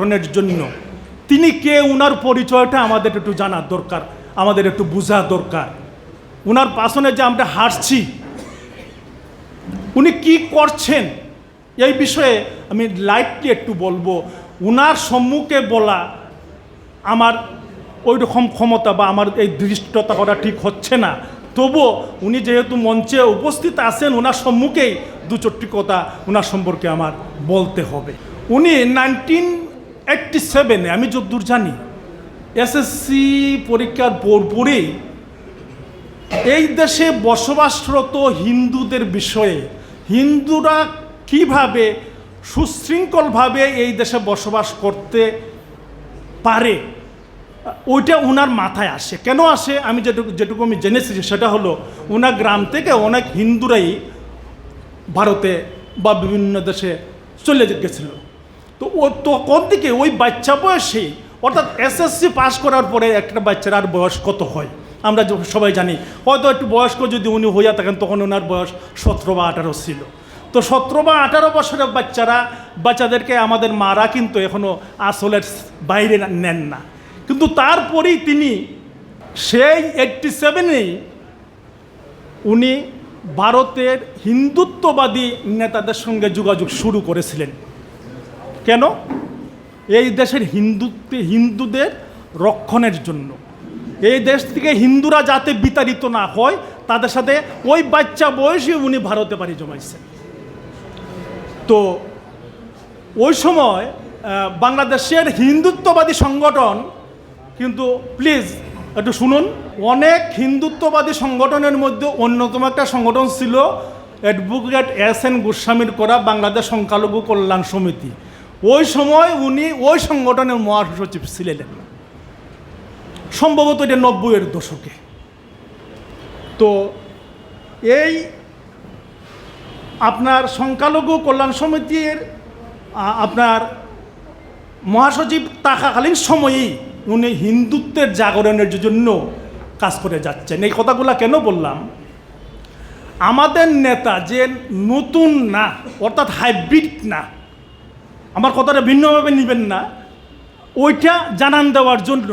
গঠনের জন্য। তিনি কে, উনার পরিচয়টা আমাদের একটু জানার দরকার, আমাদের একটু বোঝা দরকার। উনার পাশনে যে আমরা হাসছি উনি কি করছেন, এই বিষয়ে আমি লাইটলি একটু বলব। উনার সম্মুখে বলা আমার ওই রকম ক্ষমতা বা আমার এই দৃষ্টতা করা ঠিক হচ্ছে না। তবুও উনি যেহেতু মঞ্চে উপস্থিত আছেন ওনার সম্মুখেই দু চারটি কথা ওনার সম্পর্কে আমার বলতে হবে। উনি নাইনটিন এইটটি সেভেনে আমি যদ্দূর জানি এসএসসি পরীক্ষার পরপরই এই দেশে বসবাসরত হিন্দুদের বিষয়ে হিন্দুরা কীভাবে সুশৃঙ্খলভাবে এই দেশে বসবাস করতে পারে, ওইটা ওনার মাথায় আসে। কেন আসে? আমি যেটুকু যেটুকু আমি জেনেছি সেটা হলো ওনার গ্রাম থেকে অনেক হিন্দুরাই ভারতে বা বিভিন্ন দেশে চলে গেছিল। তো ও তখন থেকে ওই বাচ্চা বয়সে অর্থাৎ এসএসসি পাস করার পরে একটা বাচ্চার আর বয়স কত হয়? আমরা সবাই জানি। হয়তো একটু বয়স্ক যদি উনি হইয়া থাকেন, তখন ওনার বয়স সতেরো বা আঠারো ছিল। তো সতেরো বা আঠারো বছরের বাচ্চারা, বাচ্চাদেরকে আমাদের মারা কিন্তু এখনও আসলের বাইরে নেন না। কিন্তু তারপরেই তিনি সেই এইটটি সেভেনেই উনি ভারতের হিন্দুত্ববাদী নেতাদের সঙ্গে যোগাযোগ শুরু করেছিলেন। কেন? এই দেশের হিন্দুত্বে হিন্দুদের রক্ষণের জন্য। এই দেশ থেকে হিন্দুরা যাতে বিতাড়িত না হয়, তাদের সাথে ওই বাচ্চা বয়সে উনি ভারতে পাড়ি জমাইছেন। তো ওই সময় বাংলাদেশের হিন্দুত্ববাদী সংগঠন, কিন্তু প্লিজ একটু শুনুন, অনেক হিন্দুত্ববাদী সংগঠনের মধ্যে অন্যতম একটা সংগঠন ছিল অ্যাডভোকেট এস এন গোস্বামীর করা বাংলাদেশ সংখ্যালঘু কল্যাণ সমিতি। ওই সময় উনি ওই সংগঠনের মহাসচিব ছিলেন। সম্ভবত এটা নব্বইয়ের দশকে। তো এই আপনার সংখ্যালঘু কল্যাণ সমিতির আপনার মহাসচিব থাকাকালীন সময়েই উনি হিন্দুত্বের জাগরণের জন্য কাজ করে যাচ্ছেন। এই কথাগুলো কেন বললাম? আমাদের নেতা যে নতুন না, অর্থাৎ হাইব্রিড না আমার কথাটা ভিন্নভাবে নেবেন না। ওইটা জানান দেওয়ার জন্য।